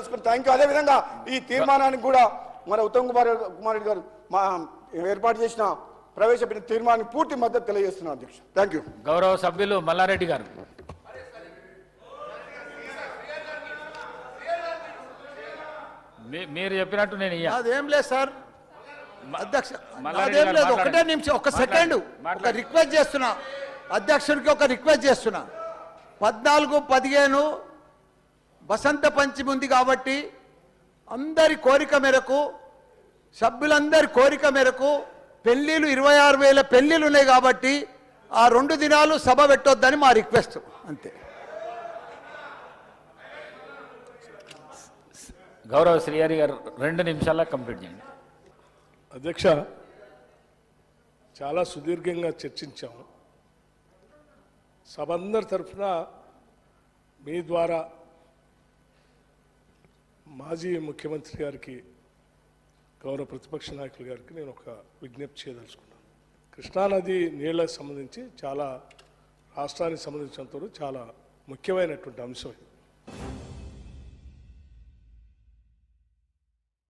తీసుకుని thank you అదేవిధంగా ఈ తీర్మానానికి కూడా మన ఉత్తమ్ కుమార్ కుమార్ రెడ్డి గారు మా ఏర్పాటు చేసిన ప్రవేశపెట్టిన తీర్మానానికి పూర్తి మద్దతు తెలియజేస్తున్నాను అధ్యక్ష. థ్యాంక్ యూ గౌరవ సభ్యులు మల్లారెడ్డి గారు. మీరు చెప్పినట్టు నేను అదేం లేదు సార్. అధ్యక్ష అదేం లేదు. ఒకటే. నిమిషం ఒక. సెకండ్. ఒక. రిక్వెస్ట్ చేస్తున్నా. అధ్యక్షుడికి ఒక రిక్వెస్ట్ చేస్తున్నా. పద్నాలుగు పదిహేను వసంత పంచమి ఉంది కాబట్టి అందరి కోరిక మేరకు సభ్యులందరి కోరిక మేరకు పెళ్ళిళ్ళు ఇరవై ఆరు వేల పెళ్ళిళ్ళు ఉన్నాయి కాబట్టి ఆ రెండు దినాలు సభ పెట్టొద్దని మా రిక్వెస్ట్. అంతే. గౌరవ శ్రీహరి గారు రెండు నిమిషాల్లో కంప్లీట్ చేయండి. అధ్యక్ష చాలా సుదీర్ఘంగా చర్చించాము. సభ అందరి తరఫున మీ ద్వారా మాజీ ముఖ్యమంత్రి గారికి గౌరవ ప్రతిపక్ష నాయకులు గారికి నేను ఒక విజ్ఞప్తి చేయదలుచుకున్నాను. కృష్ణానది నీళ్ళకు సంబంధించి చాలా రాష్ట్రానికి సంబంధించినంతవరకు చాలా ముఖ్యమైనటువంటి అంశం ఇది.